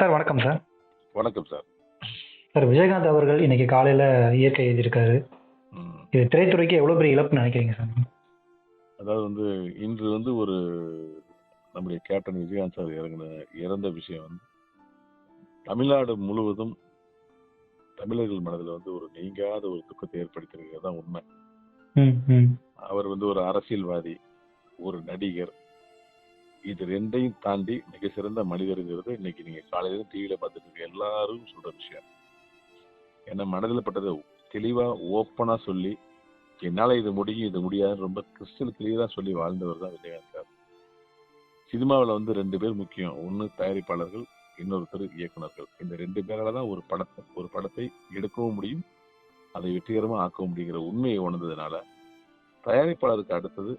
Sir வணக்கம் sir வணக்கம் sir sir Vijayakanth அவர்கள் இன்னைக்கு காலையில் இயற்கை எழுதியிருக்காரு. இது திரைத்துறைக்கு எவ்வளோ பெரிய இழப்புன்னு நினைக்கிறீங்க சார் அதாவது வந்து இன்று வந்து ஒரு நம்முடைய கேப்டன் விஜயகாந்த் சார் இறங்கின இறந்த விஷயம் வந்து தமிழ்நாடு முழுவதும் தமிழர்கள் மனதில் வந்து ஒரு நீங்காத ஒரு துக்கத்தை ஏற்படுத்தியிருக்கிறது தான் உண்மை. அவர் வந்து ஒரு அரசியல்வாதி ஒரு நடிகர் இது ரெண்டையும் தாண்டி மிக சிறந்த மனிதருங்கிறது இன்னைக்கு நீங்க காலையில டிவியில பார்த்துட்டு இருக்க எல்லாரும் சொல்ற விஷயம். என்ன மனதில் பட்டதை தெளிவா ஓப்பனா சொல்லி என்னால இது முடியும் இது முடியாது ரொம்ப கிறிஸ்டல் கிளியரா சொல்லி வாழ்ந்தவர் தான் விஜயகாந்த் சார். சினிமாவில் வந்து ரெண்டு பேர் முக்கியம். ஒன்று தயாரிப்பாளர்கள் இன்னொருத்தர் இயக்குனர்கள் இந்த ரெண்டு பேரால தான் ஒரு படத்தை ஒரு படத்தை எடுக்கவும் முடியும் அதை வெற்றிகரமாக ஆக்கவும் முடியுங்கிற உண்மையை உணர்ந்ததுனால தயாரிப்பாளருக்கு அடுத்தது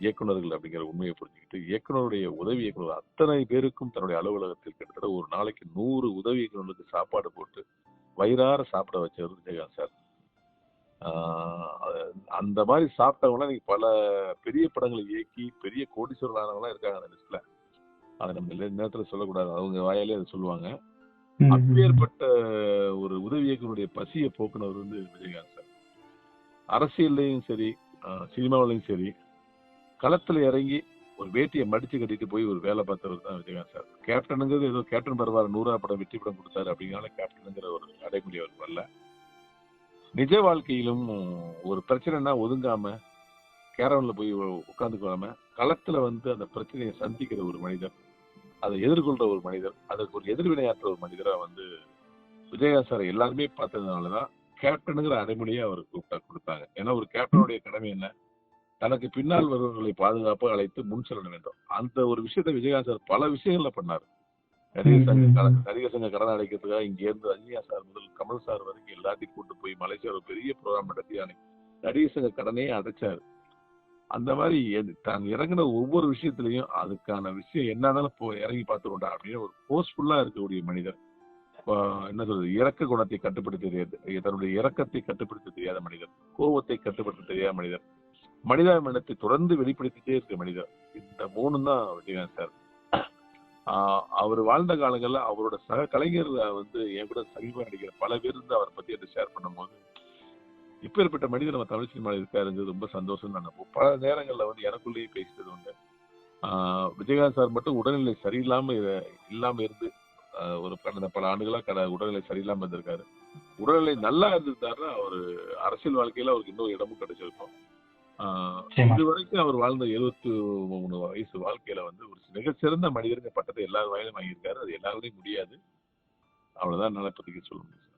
இயக்குனர்கள் அப்படிங்கிற உண்மையை புரிஞ்சுக்கிட்டு இயக்குனருடைய உதவி இயக்குனர் அத்தனை பேருக்கும் தன்னுடைய அலுவலகத்தில் கிட்டத்தட்ட ஒரு நாளைக்கு நூறு உதவி இயக்குனர்களுக்கு சாப்பாடு போட்டு வயிறார சாப்பிட வச்சவர் விஜயகாந்த் சார். அந்த மாதிரி சாப்பிட்டவங்களாம் இன்னைக்கு பல பெரிய படங்களை இயக்கி பெரிய கோடீஸ்வரர்களானவங்களாம் இருக்காங்க அந்த லிஸ்ட்ல. அதை நம்ம நேரத்துல சொல்லக்கூடாது. அவங்க வாயாலே அதை சொல்லுவாங்க. அப்பேற்பட்ட ஒரு உதவி இயக்குனருடைய பசியை போக்குனவர் வந்து விஜயகாந்த் சார். அரசியல்லையும் சரி சினிமாவிலையும் சரி களத்துல இறங்கி ஒரு வேட்டியை மடிச்சு கட்டிட்டு போய் ஒரு வேலை பார்த்தவர் தான் விஜயகாந்த் சார். கேப்டனுங்கிறது ஏதோ கேப்டன் பரவாயில்ல நூறா படம் வெற்றி படம் கொடுத்தாரு அப்படிங்கிறனால கேப்டனுங்கிற ஒரு அடைமொழி அவர் வரல. நிஜ வாழ்க்கையிலும் ஒரு பிரச்சனைனா ஒதுங்காம கேரவன்ல போய் உட்காந்துக்காம களத்துல வந்து அந்த பிரச்சனையை சந்திக்கிற ஒரு மனிதர் அதை எதிர்கொள்ற ஒரு மனிதர் அதற்கு ஒரு எதிர்வினையாற்ற ஒரு மனிதரா வந்து விஜயகாந்த் சார் எல்லாருமே பார்த்ததுனாலதான் கேப்டனுங்கிற அடைமொழியை அவருக்கு கூப்பிட்டா கொடுத்தாங்க. ஏன்னா ஒரு கேப்டனுடைய கடமை என்ன? தனக்கு பின்னால் வருபவர்களை பாதுகாப்பாக அழைத்து முன் செல்ல வேண்டும். அந்த ஒரு விஷயத்தை விஜயகாந்த் சார் பல விஷயங்கள்ல பண்ணார். நடிகர் சங்க நடிகர் சங்க கடன் அடைக்கிறதுக்காக இங்க இருந்து ரஜினியா சார் முதல் கமல் சார் வரைக்கும் எல்லாத்தையும் கூட்டு போய் மலேசியா ஒரு பெரிய ப்ரோக்ராம் நடத்தி நடிகர் சங்க கடனையே அடைச்சாரு. அந்த மாதிரி தான் இறங்கின ஒவ்வொரு விஷயத்திலையும் அதுக்கான விஷயம் என்னன்னாலும் போ இறங்கி பார்த்துருண்டா அப்படின்னு ஒரு போர்ஸ்ஃபுல்லா இருக்கக்கூடிய மனிதர். என்ன சொல்றது? இறக்க குணத்தை கட்டுப்படுத்த தெரியாது தன்னுடைய இறக்கத்தை கட்டுப்படுத்த தெரியாத மனிதர். கோபத்தை கட்டுப்படுத்த தெரியாத மனிதர். மனிதாபிமானத்தை தொடர்ந்து வெளிப்படுத்திட்டே இருக்க மனிதர். இந்த மூணு தான் விஜயகாந்த் சார். ஆஹ் அவர் வாழ்ந்த காலங்கள்ல அவரோட சக கலைஞர் வந்து என் கூட சமீப நடிக்கிற பல பேர் இருந்து அவரை பத்தி என்ன ஷேர் பண்ணும்போது இப்பேற்பட்ட மனிதர் நம்ம தமிழ் சினிமாவில் இருக்காருங்கிறது ரொம்ப சந்தோஷம் நான் பல நேரங்கள்ல வந்து எனக்குள்ளேயே பேசிட்டது உண்டு. ஆஹ் விஜயகாந்த் சார் மட்டும் உடல்நிலை சரியில்லாம இல்லாம இருந்து ஒரு கடந்த பல ஆண்டுகளா கட உடல்நிலை சரியில்லாம இருந்திருக்காரு. உடல்நிலை நல்லா இருந்திருந்தாருன்னா அவரு அரசியல் வாழ்க்கையில அவருக்கு இன்னொரு இடமும் கிடைச்சிருக்கும். இது வரைக்கும் அவர் வாழ்ந்த எழுபத்தி மூணு வயசு வாழ்க்கையில வந்து ஒரு மிகச்சிறந்த மனிதருங்க பட்டத்தை எல்லார் வாயிலும் வாங்கியிருக்காரு. அது எல்லாருடையும் முடியாது. அவ்வளவுதான் நிலப்பதிக்கு சொல்ல முடியும்.